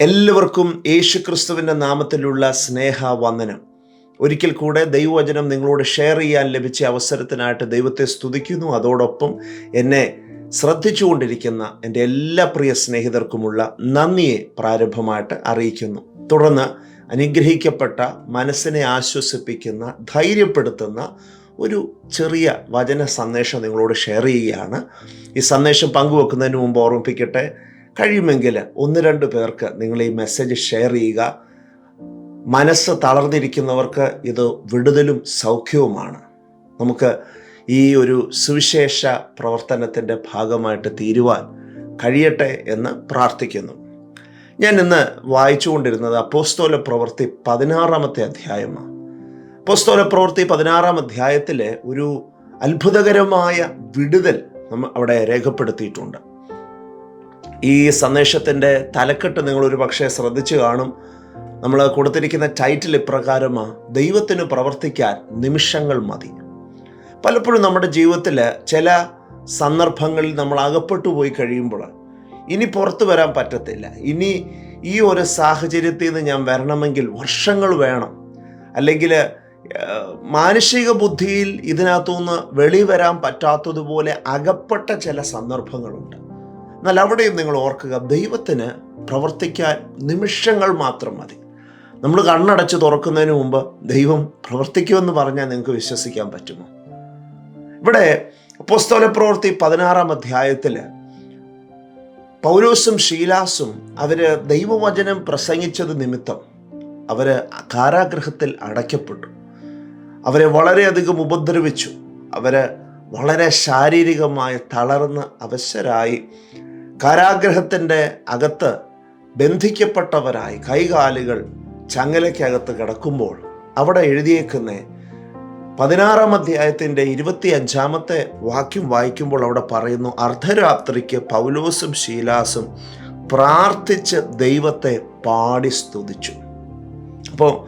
എല്ലാവർക്കും യേശുക്രിസ്തുവിന്റെ നാമത്തിലുള്ള സ്നേഹ വന്ദനം ഒരിക്കൽ കൂടെ ദൈവവചനം നിങ്ങളോട് ഷെയർ ചെയ്യാൻ ലഭിച്ച അവസരത്തിനായിട്ട് ദൈവത്തെ സ്തുതിക്കുന്നു. അതോടൊപ്പം എന്നെ ശ്രദ്ധിച്ചുകൊണ്ടിരിക്കുന്ന എന്റെ എല്ലാ പ്രിയ സ്നേഹിതർക്കുമുള്ള നന്ദിയെ പ്രാരംഭമായിട്ട് അറിയിക്കുന്നു. തുടർന്ന് അനുഗ്രഹിക്കപ്പെട്ട മനസ്സിനെ ആശ്വസിപ്പിക്കുന്ന ധൈര്യപ്പെടുത്തുന്ന ഒരു ചെറിയ വചന സന്ദേശം നിങ്ങളോട് ഷെയർ ചെയ്യുകയാണ്. ഈ സന്ദേശം പങ്കുവെക്കുന്നതിന് മുമ്പ് ഓർമ്മിപ്പിക്കട്ടെ കഴിയുമെങ്കിൽ ഒന്ന് രണ്ട് പേർക്ക് നിങ്ങൾ ഈ മെസ്സേജ് ഷെയർ ചെയ്യുക. മനസ്സ് തളർന്നിരിക്കുന്നവർക്ക് ഇത് വിടുതലും സൗഖ്യവുമാണ്. നമുക്ക് ഈ ഒരു സുവിശേഷ പ്രവർത്തനത്തിന്റെ ഭാഗമായിട്ട് തീരുവാൻ കഴിയട്ടെ എന്ന് പ്രാർത്ഥിക്കുന്നു. ഞാൻ ഇന്ന് വായിച്ചുകൊണ്ടിരുന്നത് അപ്പോസ്തോല പ്രവൃത്തി പതിനാറാമത്തെ അധ്യായമാണ്. അപ്പോസ്തോല പ്രവൃത്തി പതിനാറാം അധ്യായത്തിലെ ഒരു അത്ഭുതകരമായ വിടുതൽ നമ്മൾ അവിടെ രേഖപ്പെടുത്തിയിട്ടുണ്ട്. ഈ സന്ദേശത്തിന്റെ തലക്കെട്ട് നിങ്ങൾ ഒരു പക്ഷേ ശ്രദ്ധിച്ചു കാണും. നമ്മൾ കൊടുത്തിരിക്കുന്ന ടൈറ്റിൽ ഇപ്രകാരമാണ് ദൈവത്തിന് പ്രവർത്തിക്കാൻ നിമിഷങ്ങൾ മതി. പലപ്പോഴും നമ്മുടെ ജീവിതത്തിൽ ചില സന്ദർഭങ്ങളിൽ നമ്മൾ അകപ്പെട്ടു പോയി കഴിയുമ്പോൾ ഇനി പുറത്തു വരാൻ പറ്റത്തില്ല. ഇനി ഈ ഒരു സാഹചര്യത്തിൽ നിന്ന് ഞാൻ വരണമെങ്കിൽ വർഷങ്ങൾ വേണം. അല്ലെങ്കിൽ മാനുഷിക ബുദ്ധിയിൽ ഇതിനകത്തുനിന്ന് വെളി വരാൻ പറ്റാത്തതുപോലെ അകപ്പെട്ട ചില സന്ദർഭങ്ങളുണ്ട്. എന്നാൽ അവിടെയും നിങ്ങൾ ഓർക്കുക ദൈവത്തിന് പ്രവർത്തിക്കാൻ നിമിഷങ്ങൾ മാത്രം മതി. നമ്മൾ കണ്ണടച്ച് തുറക്കുന്നതിന് മുമ്പ് ദൈവം പ്രവർത്തിക്കുമെന്ന് പറഞ്ഞാൽ നിങ്ങൾക്ക് വിശ്വസിക്കാൻ പറ്റുമോ? ഇവിടെ പുസ്തക പ്രവൃത്തി പതിനാറാം അധ്യായത്തിൽ പൗലോസും ഷീലാസും അവർ ദൈവവചനം പ്രസംഗിച്ചത് നിമിത്തം അവർ കാരാഗ്രഹത്തിൽ അടയ്ക്കപ്പെട്ടു. അവരെ വളരെയധികം ഉപദ്രവിച്ചു. അവർ വളരെ ശാരീരികമായി തളർന്ന് അവശരായി. കാരാഗ്രഹത്തിന്റെ അകത്ത് ബന്ധിക്കപ്പെട്ടവരായി കൈകാലുകൾ ചങ്ങലയ്ക്കകത്ത് കിടക്കുമ്പോൾ അവിടെ എഴുതിയേക്കുന്ന പതിനാറാം അധ്യായത്തിന്റെ ഇരുപത്തി അഞ്ചാമത്തെ വാക്യം വായിക്കുമ്പോൾ അവിടെ പറയുന്നു അർദ്ധരാത്രിക്ക് പൗലോസും ശീലാസും പ്രാർത്ഥിച്ച് ദൈവത്തെ പാടി സ്തുതിച്ചു. അപ്പോൾ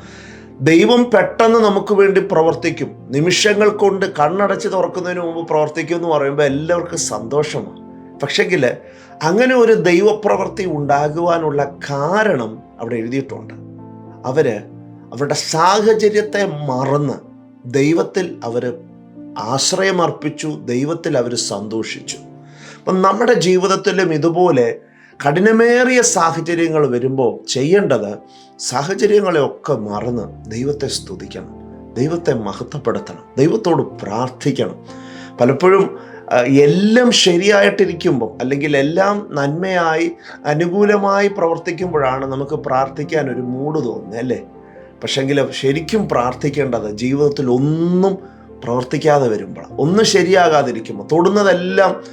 ദൈവം പെട്ടെന്ന് നമുക്ക് വേണ്ടി പ്രവർത്തിക്കും. നിമിഷങ്ങൾ കൊണ്ട് കണ്ണടച്ച് തുറക്കുന്നതിന് മുമ്പ് പ്രവർത്തിക്കും എന്ന് പറയുമ്പോൾ എല്ലാവർക്കും സന്തോഷമാണ്. പക്ഷെങ്കിൽ അങ്ങനെ ഒരു ദൈവപ്രവൃത്തി ഉണ്ടാകുവാനുള്ള കാരണം അവിടെ എഴുതിയിട്ടുണ്ട്. അവർ അവരുടെ സാഹചര്യത്തെ മറന്ന് ദൈവത്തിൽ അവർ ആശ്രയമർപ്പിച്ചു ദൈവത്തിൽ അവർ സന്തോഷിച്ചു. അപ്പം നമ്മുടെ ജീവിതത്തിലും ഇതുപോലെ കഠിനമേറിയ സാഹചര്യങ്ങൾ വരുമ്പോൾ ചെയ്യേണ്ടത് സാഹചര്യങ്ങളെയൊക്കെ മറന്ന് ദൈവത്തെ സ്തുതിക്കണം ദൈവത്തെ മഹത്വപ്പെടുത്തണം ദൈവത്തോട് പ്രാർത്ഥിക്കണം. പലപ്പോഴും എല്ലാം ശരിയായിട്ടിരിക്കുമ്പോൾ അല്ലെങ്കിൽ എല്ലാം നന്മയായി അനുകൂലമായി പ്രവർത്തിക്കുമ്പോഴാണ് നമുക്ക് പ്രാർത്ഥിക്കാൻ ഒരു മൂഡ് തോന്നുന്നത് അല്ലേ? പക്ഷെങ്കിൽ ശരിക്കും പ്രാർത്ഥിക്കേണ്ടത് ജീവിതത്തിൽ ഒന്നും പ്രവർത്തിക്കാതെ വരുമ്പോൾ ഒന്നും ശരിയാകാതിരിക്കുമ്പോൾ തൊടുന്നതെല്ലാം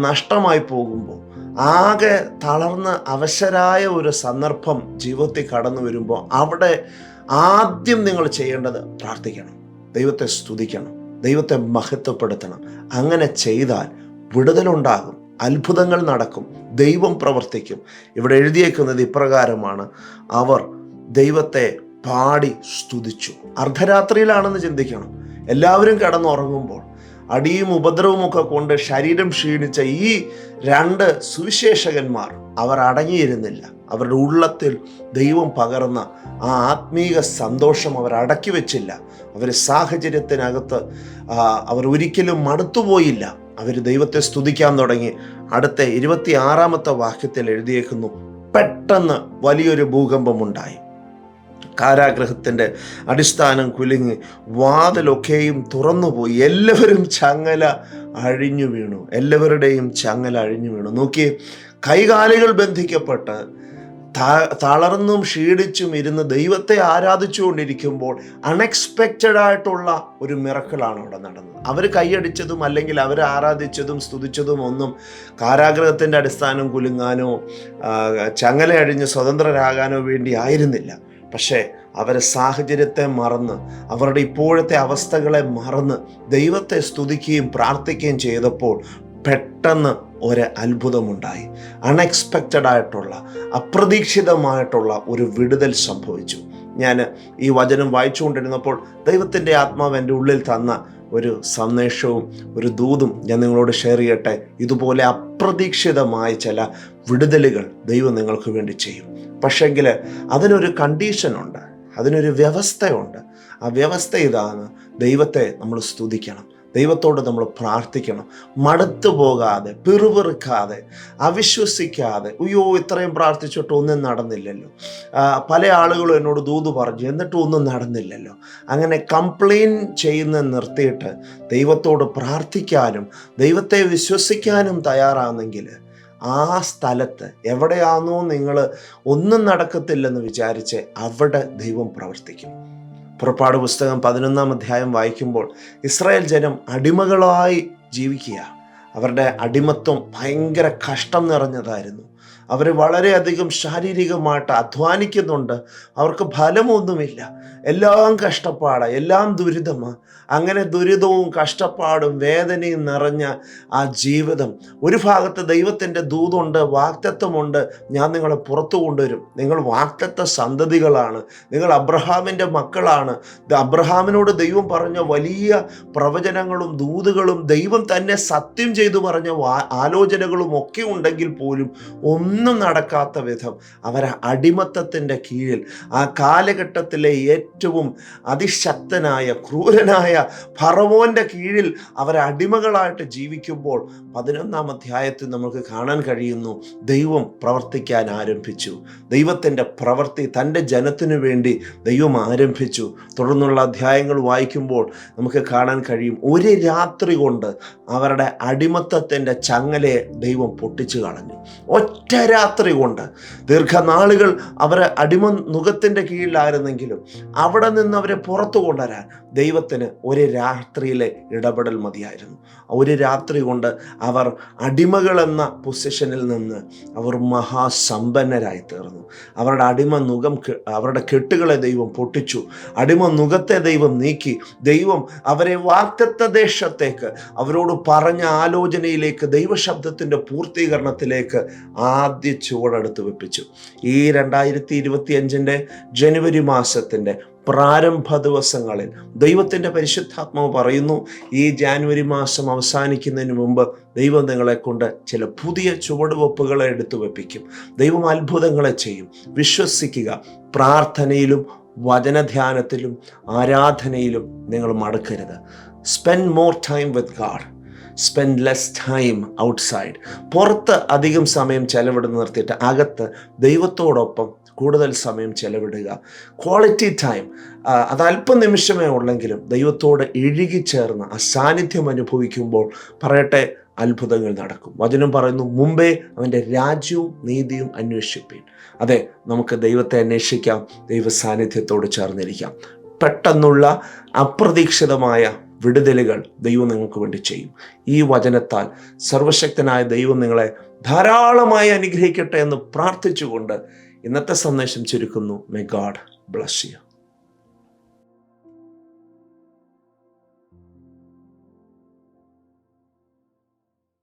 നഷ്ടമായി പോകുമ്പോൾ ആകെ തളർന്ന് അവശരായ ഒരു സന്ദർഭം ജീവിതത്തിൽ കടന്നു വരുമ്പോൾ അവിടെ ആദ്യം നിങ്ങൾ ചെയ്യേണ്ടത് പ്രാർത്ഥിക്കണം. ദൈവത്തെ സ്തുതിക്കണം. ദൈവത്തെ മഹത്വപ്പെടുത്തണം. അങ്ങനെ ചെയ്താൽ വിടുതലുണ്ടാകും അത്ഭുതങ്ങൾ നടക്കും ദൈവം പ്രവർത്തിക്കും. ഇവിടെ എഴുതിയേക്കുന്നത് ഇപ്രകാരമാണ് അവർ ദൈവത്തെ പാടി സ്തുതിച്ചു. അർദ്ധരാത്രിയിലാണെന്ന് ചിന്തിക്കണം. എല്ലാവരും കിടന്നുറങ്ങുമ്പോൾ അടിയും ഉപദ്രവവും ഒക്കെ കൊണ്ട് ശരീരം ക്ഷീണിച്ച ഈ രണ്ട് സുവിശേഷകന്മാർ അവർ അടങ്ങിയിരുന്നില്ല. അവരുടെ ഉള്ളത്തിൽ ദൈവം പകർന്ന ആ ആത്മീക സന്തോഷം അവർ അടക്കി വെച്ചില്ല. അവർ സാഹചര്യത്തിനകത്ത് അവർ ഒരിക്കലും മടുത്തുപോയില്ല. അവർ ദൈവത്തെ സ്തുതിക്കാൻ തുടങ്ങി. അടുത്ത ഇരുപത്തി ആറാമത്തെ വാക്യത്തിൽ എഴുതിയേക്കുന്നു പെട്ടെന്ന് വലിയൊരു ഭൂകമ്പമുണ്ടായി. കാരാഗ്രഹത്തിന്റെ അടിസ്ഥാനം കുലുങ്ങി വാതിലൊക്കെയും തുറന്നുപോയി. എല്ലാവരും ചങ്ങല അഴിഞ്ഞു വീണു. എല്ലാവരുടെയും ചങ്ങല അഴിഞ്ഞു വീണു. നോക്കി കൈകാലുകൾ ബന്ധിക്കപ്പെട്ട് തളർന്നും ക്ഷീണിച്ചും ഇരുന്ന് ദൈവത്തെ ആരാധിച്ചുകൊണ്ടിരിക്കുമ്പോൾ അൺഎക്സ്പെക്റ്റഡ് ആയിട്ടുള്ള ഒരു മിറക്കിളാണ് അവിടെ നടന്നത്. അവർ കൈയടിച്ചതും അല്ലെങ്കിൽ അവർ ആരാധിച്ചതും സ്തുതിച്ചതും ഒന്നും കാരാഗ്രഹത്തിന്റെ അടിസ്ഥാനം കുലുങ്ങാനോ ചങ്ങലയഴിഞ്ഞ് സ്വതന്ത്രരാകാനോ വേണ്ടി ആയിരുന്നില്ല. പക്ഷേ അവരെ സാഹചര്യത്തെ മറന്ന് അവരുടെ ഇപ്പോഴത്തെ അവസ്ഥകളെ മറന്ന് ദൈവത്തെ സ്തുതിക്കുകയും പ്രാർത്ഥിക്കുകയും ചെയ്തപ്പോൾ പെട്ടെന്ന് ഒരു അത്ഭുതമുണ്ടായി. അൺഎക്സ്പെക്റ്റഡ് ആയിട്ടുള്ള അപ്രതീക്ഷിതമായിട്ടുള്ള ഒരു വിടുതൽ സംഭവിച്ചു. ഞാൻ ഈ വചനം വായിച്ചുകൊണ്ടിരുന്നപ്പോൾ ദൈവത്തിന്റെ ആത്മാവ് എന്റെ ഉള്ളിൽ തന്ന ഒരു സന്ദേശവും ഒരു ദൂതും ഞാൻ നിങ്ങളോട് ഷെയർ ചെയ്യട്ടെ. ഇതുപോലെ അപ്രതീക്ഷിതമായ ചില വിടുതലുകൾ ദൈവം നിങ്ങൾക്ക് വേണ്ടി ചെയ്യും. പക്ഷെങ്കിൽ അതിനൊരു കണ്ടീഷനുണ്ട് അതിനൊരു വ്യവസ്ഥയുണ്ട്. ആ വ്യവസ്ഥ ഇതാണ് ദൈവത്തെ നമ്മൾ സ്തുതിക്കണം. ദൈവത്തോട് നമ്മൾ പ്രാർത്ഥിക്കണം. മടുത്തു പോകാതെ പിറുപിറുക്കാതെ അവിശ്വസിക്കാതെ അയ്യോ ഇത്രയും പ്രാർത്ഥിച്ചിട്ട് ഒന്നും നടന്നില്ലല്ലോ. പല ആളുകളും എന്നോട് ദൂത് പറഞ്ഞു എന്നിട്ടും ഒന്നും നടന്നില്ലല്ലോ. അങ്ങനെ കംപ്ലെയിൻ ചെയ്യുന്ന നിർത്തിയിട്ട് ദൈവത്തോട് പ്രാർത്ഥിക്കാനും ദൈവത്തെ വിശ്വസിക്കാനും തയ്യാറാണെങ്കിൽ ആ സ്ഥലത്ത് എവിടെയാണോ നിങ്ങൾ ഒന്നും നടക്കത്തില്ലെന്ന് വിചാരിച്ച് അവിടെ ദൈവം പ്രവർത്തിക്കും. പുറപ്പാട് പുസ്തകം പതിനൊന്നാം അധ്യായം വായിക്കുമ്പോൾ ഇസ്രായേൽ ജനം അടിമകളായി ജീവിക്കുക. അവരുടെ അടിമത്വം ഭയങ്കര കഷ്ടം നിറഞ്ഞതായിരുന്നു. അവർ വളരെയധികം ശാരീരികമായിട്ട് അധ്വാനിക്കുന്നുണ്ട്. അവർക്ക് ഫലമൊന്നുമില്ല. എല്ലാം കഷ്ടപ്പാട്. എല്ലാം ദുരിതമാണ് അങ്ങനെ ദുരിതവും കഷ്ടപ്പാടും വേദനയും നിറഞ്ഞ ആ ജീവിതം. ഒരു ഭാഗത്ത് ദൈവത്തിന്റെ ദൂതുണ്ട് വാക്തത്വമുണ്ട് ഞാൻ നിങ്ങളെ പുറത്തു കൊണ്ടുവരും. നിങ്ങൾ വാക്തത്വ സന്തതികളാണ്. നിങ്ങൾ അബ്രഹാമിന്റെ മക്കളാണ്. അബ്രഹാമിനോട് ദൈവം പറഞ്ഞ വലിയ പ്രവചനങ്ങളും ദൂതുകളും ദൈവം തന്നെ സത്യം ചെയ്തു പറഞ്ഞ ആലോചനകളും ഒക്കെ ഉണ്ടെങ്കിൽ പോലും ഒന്നും നടക്കാത്ത വിധം അവരെ അടിമത്തത്തിന്റെ കീഴിൽ ആ കാലഘട്ടത്തിലെ ഏറ്റവും അതിശക്തനായ ക്രൂരനായ ഫറവോന്റെ കീഴിൽ അവരെ അടിമകളായിട്ട് ജീവിക്കുമ്പോൾ പതിനൊന്നാം അധ്യായത്തിൽ നമുക്ക് കാണാൻ കഴിയുന്നു ദൈവം പ്രവർത്തിക്കാൻ ആരംഭിച്ചു. ദൈവത്തിന്റെ പ്രവൃത്തി തന്റെ ജനത്തിനു വേണ്ടി ദൈവം ആരംഭിച്ചു. തുടർന്നുള്ള അധ്യായങ്ങൾ വായിക്കുമ്പോൾ നമുക്ക് കാണാൻ കഴിയും ഒരു രാത്രി കൊണ്ട് അവരുടെ അടിമത്തത്തിന്റെ ചങ്ങലയെ ദൈവം പൊട്ടിച്ചു കളഞ്ഞു. ഒറ്റ രാത്രി കൊണ്ട്. ദീർഘനാളുകൾ അവരെ അടിമ നുഖത്തിന്റെ കീഴിലായിരുന്നെങ്കിലും അവിടെ നിന്ന് അവരെ പുറത്തു കൊണ്ടുവരാൻ ദൈവത്തിന് ഒരു രാത്രിയിലെ ഇടപെടൽ മതിയായിരുന്നു. ഒരു രാത്രി കൊണ്ട് അവർ അടിമകളെന്ന പൊസിഷനിൽ നിന്ന് അവർ മഹാസമ്പന്നരായി തീർന്നു അവരുടെ അടിമ നുഖം അവരുടെ കെട്ടുകളെ ദൈവം പൊട്ടിച്ചു. അടിമ നുഖത്തെ ദൈവം നീക്കി. ദൈവം അവരെ വാക്തത്വ ദേശത്തേക്ക് അവരോട് പറഞ്ഞ ആലോചനയിലേക്ക് ദൈവശബ്ദത്തിന്റെ പൂർത്തീകരണത്തിലേക്ക് ആദ്യ ചുവടെടുത്ത് വെപ്പിച്ചു. ഈ രണ്ടായിരത്തി ഇരുപത്തി അഞ്ചിന്റെ ജനുവരി മാസത്തിന്റെ പ്രാരംഭ ദിവസങ്ങളിൽ ദൈവത്തിന്റെ പരിശുദ്ധാത്മാവ് പറയുന്നു ഈ ജാനുവരി മാസം അവസാനിക്കുന്നതിന് മുമ്പ് ദൈവം നിങ്ങളെ കൊണ്ട് ചില പുതിയ ചുവടുവെപ്പുകളെ എടുത്തു വെപ്പിക്കും. ദൈവം അത്ഭുതങ്ങളെ ചെയ്യും. വിശ്വസിക്കുക പ്രാർത്ഥനയിലും വചനധ്യാനത്തിലും ആരാധനയിലും നിങ്ങൾ മടക്കരുത്. Spend more time with God spend less time outside പുറത്ത് അധികം സമയം ചെലവിടുന്ന നിർത്തിയിട്ട് അകത്ത് ദൈവത്തോടൊപ്പം കൂടുതൽ സമയം ചെലവിടുക. ക്വാളിറ്റി ടൈം അത് അല്പം നിമിഷമേ ഉള്ളെങ്കിലും ദൈവത്തോട് ഇഴുകിച്ചേർന്ന് ആ സാന്നിധ്യം അനുഭവിക്കുമ്പോൾ പറയട്ടെ അത്ഭുതങ്ങൾ നടക്കും. വചനം പറയുന്നു മുമ്പേ അവന്റെ രാജ്യവും നീതിയും അന്വേഷിപ്പീൻ. അതെ നമുക്ക് ദൈവത്തെ അന്വേഷിക്കാം ദൈവ സാന്നിധ്യത്തോട് ചേർന്നിരിക്കാം. പെട്ടെന്നുള്ള അപ്രതീക്ഷിതമായ വിടുതലുകൾ ദൈവം നിങ്ങൾക്ക് വേണ്ടി ചെയ്യും. ഈ വചനത്താൽ സർവശക്തനായ ദൈവം നിങ്ങളെ ധാരാളമായി അനുഗ്രഹിക്കട്ടെ എന്ന് പ്രാർത്ഥിച്ചുകൊണ്ട് ഇന്നത്തെ സന്ദേശം ചുരുക്കുന്നു. മെ ഗാഡ് ബ്ലസ് യു